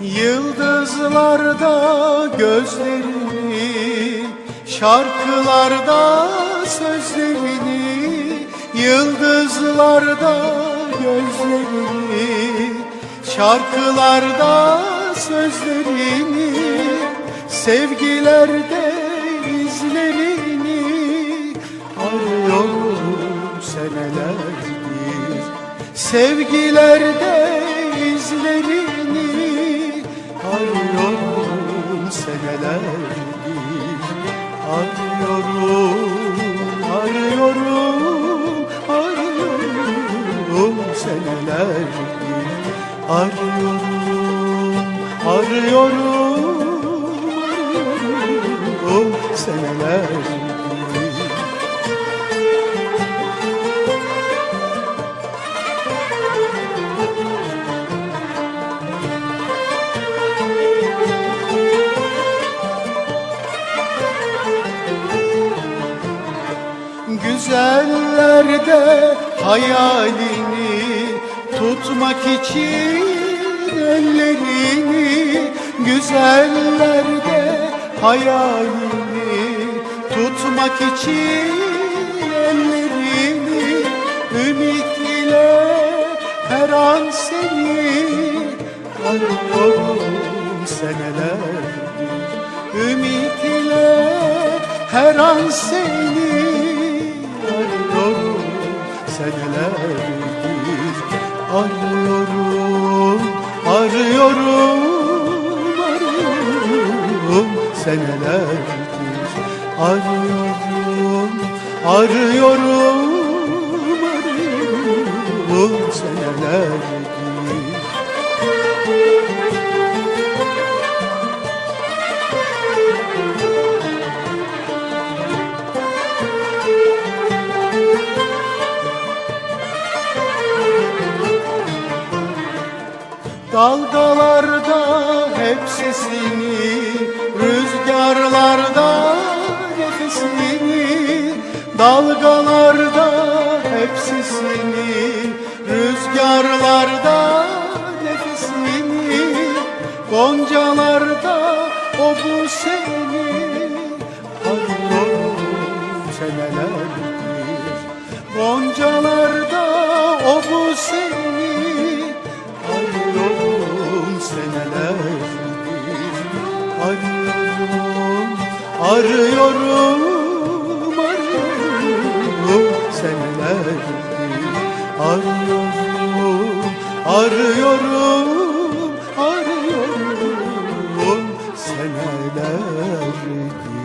Yıldızlarda gözlerini, şarkılarda sözlerini, yıldızlarda gözlerini, şarkılarda sözlerini, sevgilerde izlerini arıyorum. Sevgilerde izlerini Arıyorum senelerdir. Arıyorum, arıyorum, arıyorum senelerdir. Arıyorum, arıyorum, arıyorum senelerdir Güzellerde hayalini tutmak için ellerini Güzellerde hayalini tutmak için ellerini Ümit ile her an seni arıyorum senelerdir. Ümit ile her an seni senelerdir Arıyorum, arıyorum, arıyorum senelerdir. Arıyorum, arıyorum, arıyorum senelerdir Dalgalarda hep sesini Rüzgarlarda nefesini Dalgalarda hep sesini Rüzgarlarda nefesini Goncalarda o bu seni Arıyorum, arıyorum seni nerede? Arıyorum, arıyorum, arıyorum seni nerede?